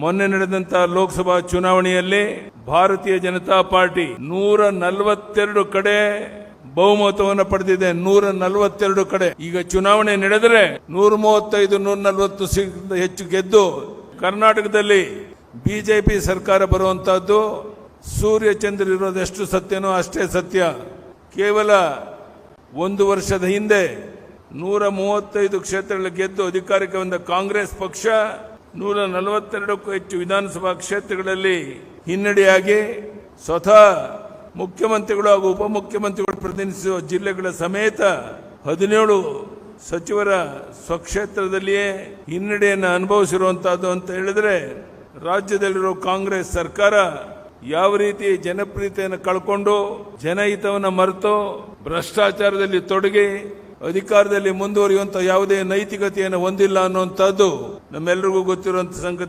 ಮೊನ್ನೆ ನಡೆದಂತಹ ಲೋಕಸಭಾ ಚುನಾವಣೆಯಲ್ಲಿ ಭಾರತೀಯ ಜನತಾ ಪಾರ್ಟಿ ನೂರ ನಲವತ್ತೆರಡು ಕಡೆ ಬಹುಮತವನ್ನು ಪಡೆದಿದೆ. ನೂರ ನಲವತ್ತೆರಡು ಕಡೆ. ಈಗ ಚುನಾವಣೆ ನಡೆದರೆ ನೂರ ಮೂವತ್ತೈದು, ನೂರ ನಲವತ್ತು ಸೀಟ್ ಹೆಚ್ಚು ಗೆದ್ದು ಕರ್ನಾಟಕದಲ್ಲಿ ಬಿಜೆಪಿ ಸರ್ಕಾರ ಬರುವಂತಹದ್ದು. ಸೂರ್ಯ ಚಂದ್ರ ಇರೋದು ಎಷ್ಟು ಸತ್ಯನೋ ಅಷ್ಟೇ ಸತ್ಯ. ಕೇವಲ ಒಂದು ವರ್ಷದ ಹಿಂದೆ ನೂರ ಮೂವತ್ತೈದು ಕ್ಷೇತ್ರಗಳ ಗೆದ್ದು ಅಧಿಕಾರಕ್ಕೆ ಬಂದ ಕಾಂಗ್ರೆಸ್ ಪಕ್ಷ ನೂರ ನಲವತ್ತೆರಡಕ್ಕೂ ಹೆಚ್ಚು ವಿಧಾನಸಭಾ ಕ್ಷೇತ್ರಗಳಲ್ಲಿ ಹಿನ್ನಡೆಯಾಗಿ ಸ್ವತಃ ಮುಖ್ಯಮಂತ್ರಿಗಳು ಹಾಗೂ ಉಪಮುಖ್ಯಮಂತ್ರಿಗಳು ಪ್ರತಿನಿಧಿಸುವ ಜಿಲ್ಲೆಗಳ ಸಮೇತ ಹದಿನೇಳು ಸಚಿವರ ಸ್ವಕ್ಷೇತ್ರದಲ್ಲಿಯೇ ಹಿನ್ನಡೆಯನ್ನು ಅನುಭವಿಸಿರುವಂತಹದ್ದು ಅಂತ ಹೇಳಿದ್ರೆ ರಾಜ್ಯದಲ್ಲಿರೋ ಕಾಂಗ್ರೆಸ್ ಸರ್ಕಾರ ಯಾವ ರೀತಿ ಜನಪ್ರಿಯತೆಯನ್ನು ಕಳ್ಕೊಂಡು ಜನಹಿತವನ್ನು ಮರೆತು ಭ್ರಷ್ಟಾಚಾರದಲ್ಲಿ ತೊಡಗಿ ಅಧಿಕಾರದಲ್ಲಿ ಮುಂದುವರಿಯುವಂತ ಯಾವುದೇ ನೈತಿಕತೆಯನ್ನು ಹೊಂದಿಲ್ಲ ಅನ್ನುವಂಥದ್ದು ನಮ್ಮೆಲ್ಲರಿಗೂ ಗೊತ್ತಿರುವಂತ ಸಂಗತಿ.